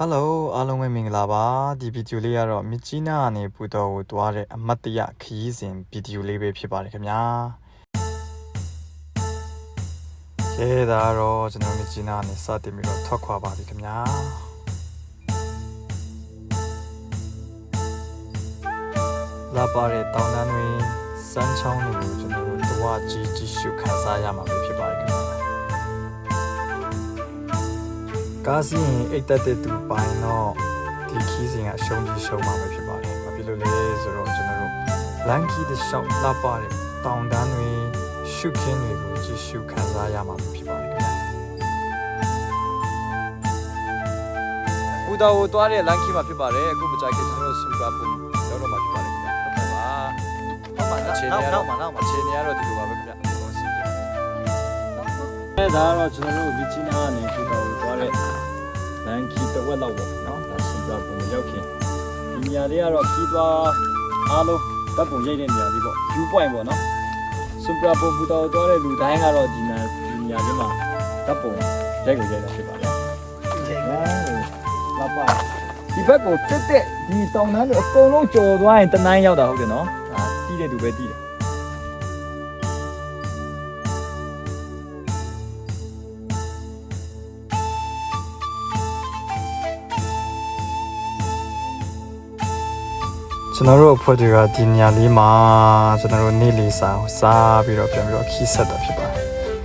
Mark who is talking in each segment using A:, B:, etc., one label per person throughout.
A: ဟယ်လိုအားလုံးပဲမင်္ဂလာပါဒီဗီဒီယိုလေးကတော့မြစ်ကြီးနားကနေပူတော်ကိုတွားတဲ့အမတ်တရခရီးစဉ်ဗီဒီယိုလေးပဲဖြစ်ပါတယ်ခင်ဗျာကဲဒါတော့ကျွန်တော်မြစ်ကြီးနားကနေစတင်ပြီးတော့ထွက်ခွာပါပြီခင်ဗျာလာပါတဲ့တောင်တန်းတွေစမ်းချောင်းတွေကိုကျွန်တော်တို့တွားကြည့်ကြည့်ရှုခန်းစားရမှာပဲ ကားစီးရင်အိတ်တက်တဲ့သူပိုင်းတော့ဒီခီးစဉ်ကအရှုံးကြီးရှုံးမှာပဲဖြစ်ပါတယ်။ဘာဖြစ်လို့လဲဆိုတော့ကျွန်တော်တို့လန်ကီတစ်လျှောက်လှပတဲ့တောင်တန်းတွေရှုခင်းတွေကိုကြည့်ရှုခံစားရမှာပဲဖြစ်ပါတယ်ခင်ဗျာ။ဘူတာကိုတွားတဲ့လန်ကီမှာဖြစ်ပါတယ်။အခုမကြိုက်ခင်ကျွန်တော်တို့စူပါပုံရောက်တော့မှာဖြစ်ပါတယ်ခင်ဗျာ။ဟုတ်ကဲ့ပါ။ဟုတ်ပါလားအခြေအနေကတော့အခြေအနေကတော့ဒီလိုပါပဲခင်ဗျာ။ဟုတ်စီတယ်
B: အဲဒါကတော့ကျွန်တော်တို့ဒီချင်းနာကနေပြီးတော့သွားတဲ့လန်ကီတစ်ဝက်လောက်ပေါ့နော်ဒါစင်ပြပုံရောက်ခင်ဒီနေရာလေးကတော့ခီးသွားအားလုံးတပ်ပုံရိုက်တဲ့နေရာလေးပေါ့ view point ပေါ့နော်စင်ပြပုံပူတော်သွားတဲ့လူတိုင်းကတော့ဒီနေဒီနေရာလေးမှာတပ်ပုံရိုက်ကိုရိုက်တာဖြစ်ပါတယ်လာပါဒီဘက်ကိုတက်တက်ဒီတောင်တန်းတွေအကုန်လုံးကျော်သွားရင်တနန်းရောက်တာဟုတ်တယ်နော်ဒါတီးတဲ့သူပဲတီးတယ်
A: ကျွန်တော်တို့အဖွဲ့တွေကဒီညလေးမှာကျွန်တော်တို့နေ့လီစာကိုစားပြီးတော့ပြန်ပြီးတော့ခီးဆက်တာဖြစ်ပါတယ်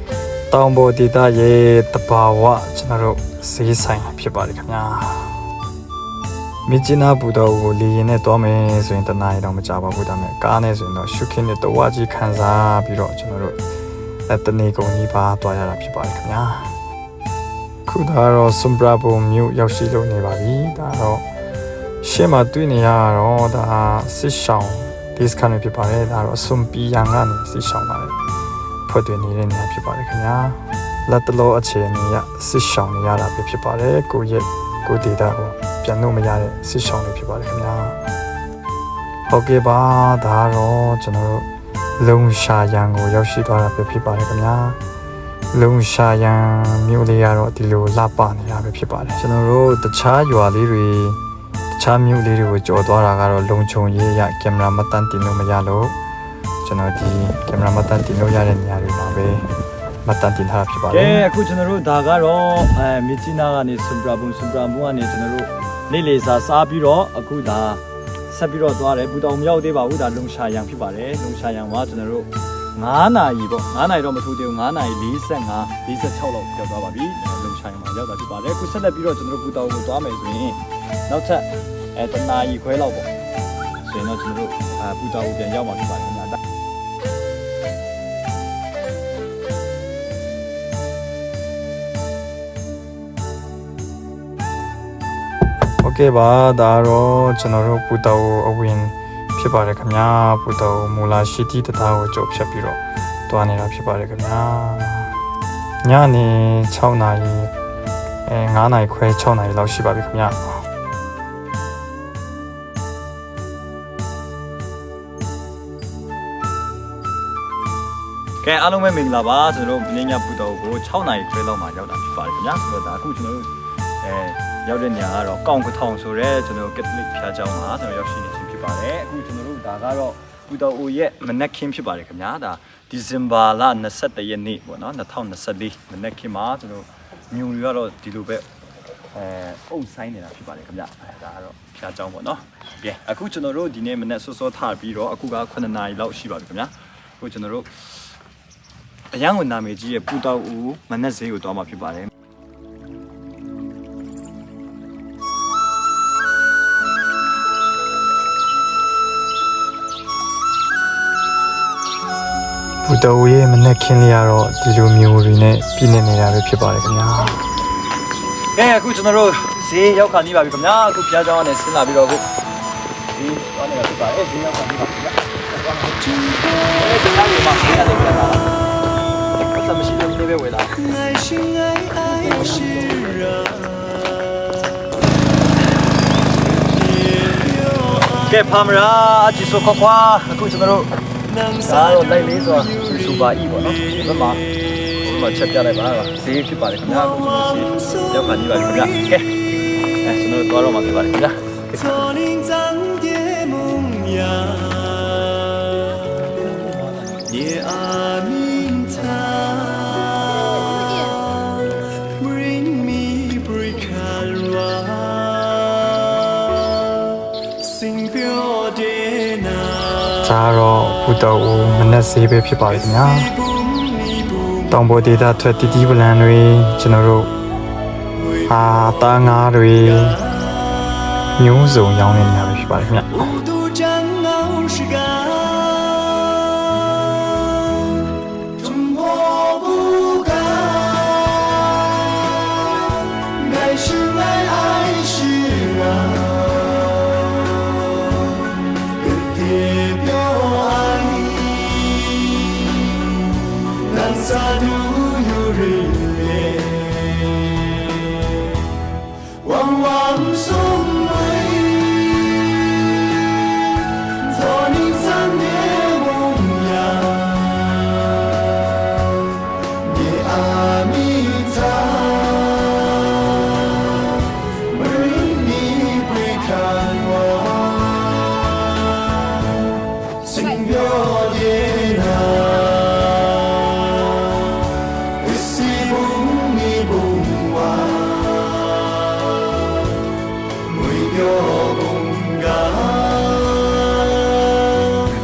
A: ။တောင်ပေါ်ဒေသရဲ့တဘာဝကျွန်တော်တို့ဈေးဆိုင်ဖြစ်ပါတယ်ခင်ဗျာ။မြစ်ကြီးနားဘူတော်ကိုလေရင်နဲ့တွားမယ်ဆိုရင်တနားရီတော့မကြပါဘူးဒါပေမဲ့ကားနဲ့ဆိုရင်တော့ရှုခင်းနဲ့တဝါကြီးခံစားပြီးတော့ကျွန်တော်တို့အဲတနေကုန်ကြီးပါတွားရတာဖြစ်ပါတယ်ခင်ဗျာ။ခုဒါတော့ဆွမ်ဘရာဘုံမြို့ရောက်ရှိလို့နေပါပြီ။ဒါတော့ ရှေ့မှာတွေ့နေရတော့ဒါစစ်ဆောင် discount ဖြစ်ပါတယ်ဒါတော့ဆွန်ပီယန်ကနေစစ်ဆောင်လာတယ်ဖွဲ့တွင်နေတဲ့နေရာဖြစ်ပါတယ်ခင်ဗျာလက်တလောအခြေအနေရစစ်ဆောင်နေရတာပဲဖြစ်ပါတယ်ကိုရဲ့ကိုဒေတာကိုပြန်လို့မရတဲ့စစ်ဆောင်တွေဖြစ်ပါတယ်ခင်ဗျာဟုတ်ကဲ့ပါဒါတော့ကျွန်တော်တို့လုံရှာယန်ကိုရောက်ရှိသွားတာပဲဖြစ်ပါတယ်ခင်ဗျာလုံရှာယန်မြို့လေးကတော့ဒီလိုလှပနေတာပဲဖြစ်ပါတယ်ကျွန်တော်တို့တခြားရွာလေးတွေတ ခြားမြို့လေးတွေကိုကြော်သွားတာကတော့လုံခြုံရေးရကင်မရာမတန်တင်လို့မရလို့ကျွန်တော်ဒီကင်မရာမတန်တင်လို့ရတဲ့နေရာတွေမှာပဲမတန်တင်ထားတာဖြစ်ပါတ
B: ကဲ
A: ယ်
B: အခုကျွန်တော်တို့ဒါကတော့အဲမြစ်ကြီးနားကနေစွန်ပရာဘုံစွန်ပရာဘုံကနေကျွန်တော်တို့နေလေစာစားပြီးတော့အခုဒါဆက်ပြီးတော့သွားတယ်ဘူတောင်မရောက်သေးပါဘူးဒါလုံရှာယံဖြစ်ပါတယ်လုံရှာယံကကျွန်တော်တို့9နာရီပေါ့9နာရီတော့မထူသေးဘူး9နာရီ45 46လောက်ကြောက်သွားပါပြီလုံရှာယံမှာရောက်တာဖြစ်ပါတယ်အခုဆက်လက်ပြီးတော့ကျွန်တော်တို့ဘူတောင်ကိုသွားမယ်ဆိုရင်နောက်ထပ် အဲတနာရီခွဲလောက်ပေါ့ဆိုရင်တော့ကျွန်တော်တို့အဲဘူတောင်ကိုပြန်ရောက်မှာဖြစ်ပါတယ်ခင်ဗျာ
A: โอเคပါဒါတော့ကျွန်တော်တို့ပူတောအဝင်ဖြစ်ပါတယ်ခင်ဗျာပူတောမူလာရှိတီတသားကိုကြော်ဖြတ်ပြီးတော့တွားနေတာဖြစ်ပါတယ်ခင်ဗျာညနေ6နာရီအဲ9နာရီခွဲ6နာရီလောက်ရှိပါပြီခင်ဗျာ
B: ကဲအားလုံးပဲမင်္ဂလာပါကျွန်တော်တို့မင်းညပူတော်ကို6နာရီခွဲလောက်မှရောက်တာဖြစ်ပါတယ်ခင်ဗျာဆိုတော့ဒါအခုကျွန်တော်တို့အဲရောက်တဲ့ညကတော့ကောင်းကထောင်ဆိုရဲကျွန်တော်တို့ကက်သလစ်ဖျားကျောင်းမှာကျွန်တော်ရောက်ရှိနေခြင်းဖြစ်ပါတယ်အခုကျွန်တော်တို့ဒါကတော့ပူတော်အိုရဲ့မနက်ခင်းဖြစ်ပါတယ်ခင်ဗျာဒါဒီဇင်ဘာလ21ရက်နေ့ပေါ့နော်2024မနက်ခင်းမှာကျွန်တော်မြုံတွေကတော့ဒီလိုပဲအဲအုပ်ဆိုင်နေတာဖြစ်ပါတယ်ခင်ဗျအဲဒါကတော့ဖျားကျောင်းပေါ့နော်ကဲအခုကျွန်တော်တို့ဒီနေ့မနက်စောစောထပြီးတော့အခုက9နာရီလောက်ရှိပါပြီခင်ဗျာအခုကျွန်တော်တို့ အရန်ဝန်နာမည်ကြီးရဲ့ပူတောက်ဦးမနက်ဈေးကိုသွားမှာဖြစ်ပါတယ်
A: ပူတောက်ဦးရဲ့မနက်ခင်းလေးကတော့ဒီလိုမျိုးတွေနဲ့ပြည့်နေနေတာပဲဖြစ်ပါတယ်ခင်ဗျာ
B: ကဲအခုကျွန်တော်တို့ဈေးရောက်ခါနေပါပြီခင်ဗျာအခုဖျားကြောင်းကနေဆင်းလာပြီးတော့အခုဈေးသွားနေတာဖြစ်ပါတယ်ဈေးရောက်ခါနေပါခင်ဗျာဒီနေ့ဒီနေ့မှာဆင်းလာနေကြတာ လာဘာသာမရှိလို့နေပဲဝယ်လာကဲဖာမရာအချီဆိုခွာခွာအခုကျွန်တော်တို့ဒါတော့လိုက်လေးဆိုစူပါအီပေါ့နော်ဒီဘက်မှာဒီမှာချက်ပြလိုက်ပါလားဈေးဖြစ်ပါတယ်ခင်ဗျာအခုကျွန်တော်ဈေးရောက်ခါနေပါပြီခင်ဗျာကဲအဲကျွန်တော်တို့သွားတော့မှာဖြစ်ပါတယ်ခင်ဗျာ
C: 做人
A: ဒါတော့ဘူတော်ဦးမနက်စေးပဲဖြစ်ပါလိမ့်ခင်ဗျာတောင်ပေါ်ဒေသထွက်တီတီပလန်တွေကျွန်တော်တို့ဟာတာငါးတွေမျိုးစုံရောင်းနေနေရပဲဖြစ်ပါလိမ့်ခင်ဗျာ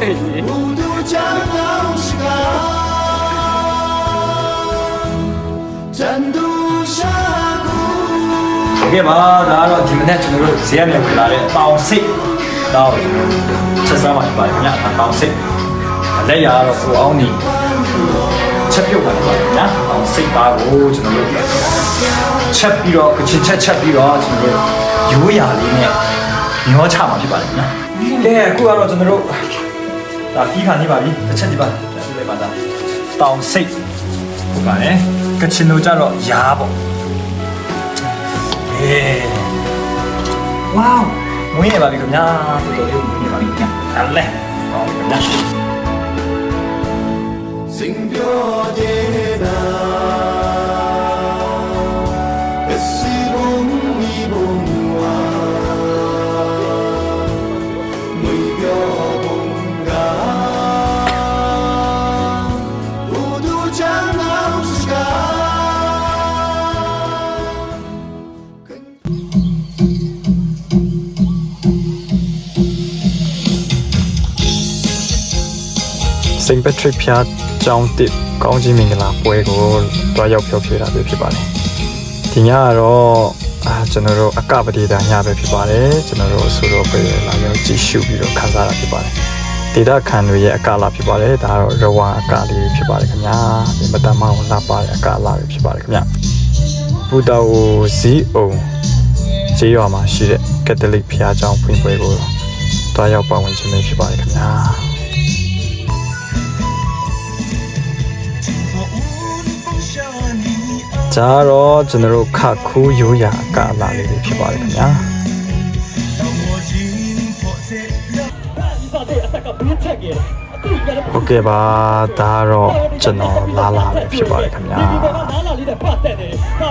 C: 모두 장난식아 잔두샤구 이게 봐 나로 김은혜 친구를 지하면 그날에 다운식 다운 최소한 많이 봐요 그냥 다 다운식 원래 야로 소아오니 챗표 가는 거 아니 냐? 어, 스틱 나고
B: 저는 챗 빌어 그 진짜 챗 빌어 지금 요야리네 မျောချမှာဖြစ်ပါတယ်ခင်ဗျာ။ကဲအခုကတော့ကျွန်တော်တို့ ဒါပြီးခါနေပါပြီတစ်ချက်ဒီပါတစ်ချက်လိုက်ပါသားတောင်စိတ်ဟုတ်ပါတယ်ကချင်လိုကြတော့ရာပေါ့အေးဝေါမွေးနေပါပြီခင်ဗျာတော်တော်လေးမွေးနေပါပြီခင်ဗျာလဲဟောခင်ဗျာ
C: Sing your day now.
A: စိန်ပထရစ်ဖျားကျောင်းတစ်ကောင်းကြီးမင်္ဂလာပွဲကိုတွားရောက်ဖျော်ဖြေတာပဲဖြစ်ပါတယ်ဒီညကတော့အာကျွန်တော်တို့အကပတိတာညပဲဖြစ်ပါတယ်ကျွန်တော်တို့အဆိုတော်ပဲလာရောက်ကြည့်ရှုပြီးတော့ခန်းစားတာဖြစ်ပါတယ်ဒေတာခန်တွေရဲ့အကလာဖြစ်ပါတယ်ဒါကတော့ရဝါအကလေးဖြစ်ပါတယ်ခင်ဗျာဒီမတမအောင်လာပါတဲ့အကလာပဲဖြစ်ပါတယ်ခင်ဗျာဘုဒ္ဓဝဇီအုံကျေးရွာမှာရှိတဲ့ကက်သလစ်ဖျားကျောင်းဖွင့်ပွဲကိုတွားရောက်ပါဝင်ခြင်းပဲဖြစ်ပါတယ်ခင်ဗျာ ဒါကတော့ကျွန်တော်တို့ခခိုးရိုးရာအကလာလေးတွေဖြစ်ပါတယ်ခင်ဗျာโอเคပါဒါတော့ကျွန်တော်လာလာဖြစ်ပါတယ်ခင်ဗျာ
D: လာလာလေးတဲ့ပတ်သက်တယ်ဒါ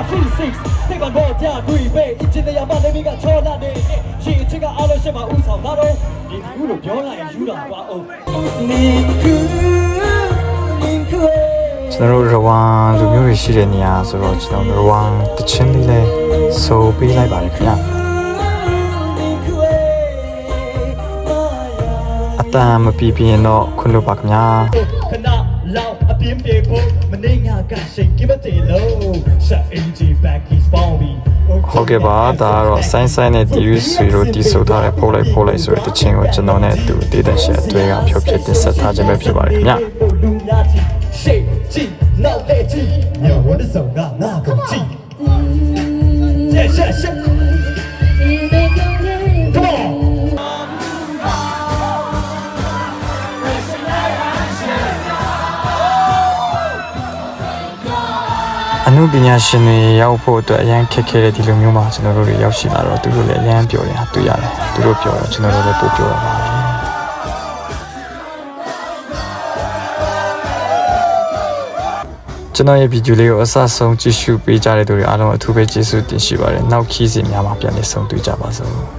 D: 56တိတ်ပါတော့ကြာတွေ့ပဲအစ်ချင်းတရားမလေးကချောလာတယ်ရေအချင်းကအားလုံးရှင်းမှာဥဆောင်လာတော့ဒီကူလို့ပြောလို
A: က်
B: ရင်ယူတာပါအောင်
A: နေကူနေကူ တော်တို့ရဝမ်လူမျိုးတွေရှိတဲ့နေရာဆိုတော့ကျွန်တော်ရဝမ်တချင်းလေးလဲဆိုပေးလိုက်ပါတယ်ခင်ဗျာအတန်မပြပြင်းတော့ခွင့်လို့ပါခင်ဗျာ
D: ခဏလောက်အပြင်းပြေဖို့မနေငါကရှိန်ကိမတေလို့ဆက်အင်ဂျီဘက်ကြီးစပေါင်းပြီး
A: ဟုတ်ကဲ့ပါဒါကတော့ဆိုင်းဆိုင်းနဲ့တီယူဆွေတို့တီးဆိုထားတဲ့ပို့လိုက်ပို့လိုက်ဆိုတဲ့တချင်းကိုကျွန်တော်နဲ့အတူဒေတာရှယ်အတွဲကဖြောပြတင်ဆက်ထားခြင်းပဲဖြစ်ပါတယ်ခင်ဗျာ
D: လူများကြီး ရှိတ်ကြည့်နောက်လက်ကြည့်ညဝတ်ဆောင်ကငါကုန်ကြည့်ရှက်ရှက်ရှက် Come on
A: အမှုပညာရှင်တွေရောက်ဖို့အတွက်အရန်ခက်ခဲတဲ့ဒီလိုမျိုးမှာကျွန်တော်တို့တွေရောက်ရှိလာတော့သူတို့လည်းအရန်ပြောနေတာတွေ့ရတယ်သူတို့ပြောတော့ကျွန်တော်တို့လည်းပို့ပြောရပါမယ် ကျွန်တော်ရဲ့ဗီဒီယိုလေးကိုအဆအဆုံးကြည့်ရှုပေးကြတဲ့သူတွေအားလုံးအထူးပဲကျေးဇူးတင်ရှိပါတယ်နောက်ခီးစဉ်များမှာပြန်လည်ဆုံတွေ့ကြပါစို့